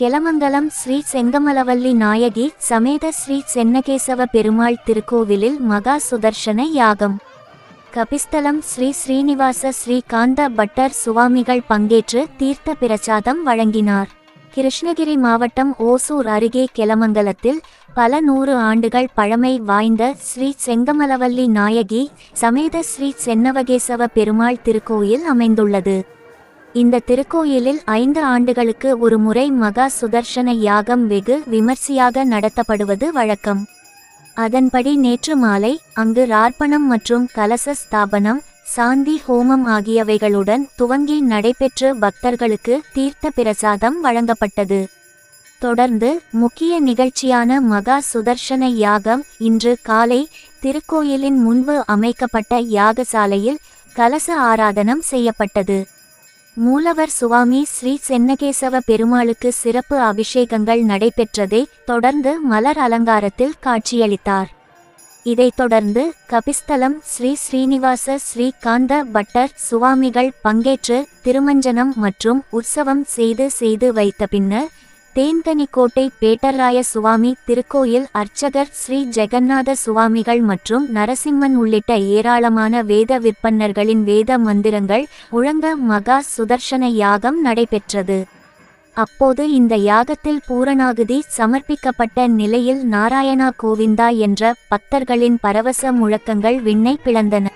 கெலமங்கலம் ஸ்ரீ செங்கமலவல்லி நாயகி சமேத ஸ்ரீ சென்னகேசவ பெருமாள் திருக்கோவிலில் மகா சுதர்ஷன யாகம். கபிஸ்தலம் ஸ்ரீ ஸ்ரீனிவாச ஸ்ரீகாந்த பட்டர் சுவாமிகள் பங்கேற்று தீர்த்த பிரசாதம் வழங்கினார். கிருஷ்ணகிரி மாவட்டம் ஓசூர் அருகே கெலமங்கலத்தில் பல நூறு ஆண்டுகள் பழமை வாய்ந்த ஸ்ரீ செங்கமலவல்லி நாயகி சமேத ஸ்ரீ சென்னவகேசவ பெருமாள் திருக்கோயில் அமைந்துள்ளது. இந்த திருக்கோயிலில் ஐந்து ஆண்டுகளுக்கு ஒரு முறை மகா சுதர்ஷன யாகம் வெகு விமர்சையாக நடத்தப்படுவது வழக்கம். அதன்படி நேற்று மாலை அங்கு ரார்ப்பணம் மற்றும் கலச ஸ்தாபனம் சாந்தி ஹோமம் ஆகியவைகளுடன் துவங்கி நடைபெற்று பக்தர்களுக்கு தீர்த்த பிரசாதம் வழங்கப்பட்டது. தொடர்ந்து முக்கிய நிகழ்ச்சியான மகா சுதர்ஷன யாகம் இன்று காலை திருக்கோயிலின் முன்பு அமைக்கப்பட்ட யாகசாலையில் கலச ஆராதனம் செய்யப்பட்டது. மூலவர் சுவாமி ஸ்ரீ சென்னகேசவ பெருமாளுக்கு சிறப்பு அபிஷேகங்கள் நடைபெற்றதை தொடர்ந்து மலர் அலங்காரத்தில் காட்சியளித்தார். இதைத் தொடர்ந்து கபிஸ்தலம் ஸ்ரீ ஸ்ரீனிவாச ஸ்ரீகாந்த பட்டர் சுவாமிகள் பங்கேற்று திருமஞ்சனம் மற்றும் உற்சவம் செய்து செய்து வைத்த பின்னர் தேன்கனிக்கோட்டை பேட்டராய சுவாமி திருக்கோயில் அர்ச்சகர் ஸ்ரீ ஜெகநாத சுவாமிகள் மற்றும் நரசிம்மன் உள்ளிட்ட ஏராளமான வேத விற்பன்னர்களின் வேத மந்திரங்கள் உழங்க மகா சுதர்ஷன யாகம் நடைபெற்றது. அப்போது இந்த யாகத்தில் பூரணாகுதி சமர்ப்பிக்கப்பட்ட நிலையில் நாராயணா கோவிந்தா என்ற பக்தர்களின் பரவச முழக்கங்கள் விண்ணை பிளந்தன.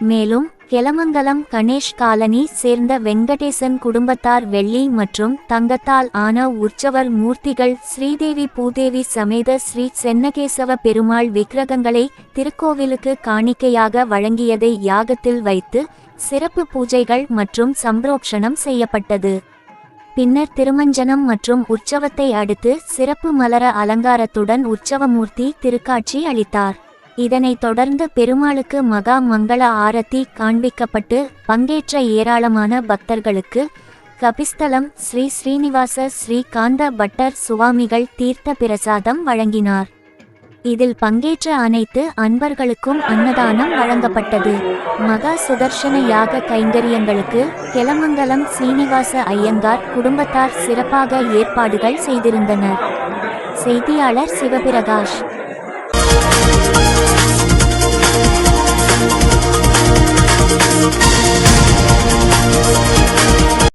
மேலும் கெலமங்கலம் கணேஷ் காலனி சேர்ந்த வெங்கடேசன் குடும்பத்தார் வெள்ளி மற்றும் தங்கத்தால் ஆன உற்சவர் மூர்த்திகள் ஸ்ரீதேவி பூதேவி சமேத ஸ்ரீ சென்னகேசவ பெருமாள் விக்கிரகங்களை திருக்கோவிலுக்கு காணிக்கையாக வழங்கியதை யாகத்தில் வைத்து சிறப்பு பூஜைகள் மற்றும் சம்ரோக்ஷணம் செய்யப்பட்டது. பின்னர் திருமஞ்சனம் மற்றும் உற்சவத்தை அடுத்து சிறப்பு மலர அலங்காரத்துடன் உற்சவமூர்த்தி திருக்காட்சி அளித்தார். இதனைத் தொடர்ந்து பெருமாளுக்கு மகா மங்கள ஆரத்தி காண்பிக்கப்பட்டு பங்கேற்ற ஏராளமான பக்தர்களுக்கு கபிஸ்தலம் ஸ்ரீ ஸ்ரீனிவாச ஸ்ரீகாந்த பட்டர் சுவாமிகள் தீர்த்த பிரசாதம் வழங்கினார். இதில் பங்கேற்ற அனைத்து அன்பர்களுக்கும் அன்னதானம் வழங்கப்பட்டது. மகா சுதர்ஷன யாக கைங்கரியங்களுக்கு கெலமங்கலம் சீனிவாச ஐயங்கார் குடும்பத்தார் சிறப்பாக ஏற்பாடுகள் செய்திருந்தனர். செய்தியாளர் சிவபிரகாஷ்.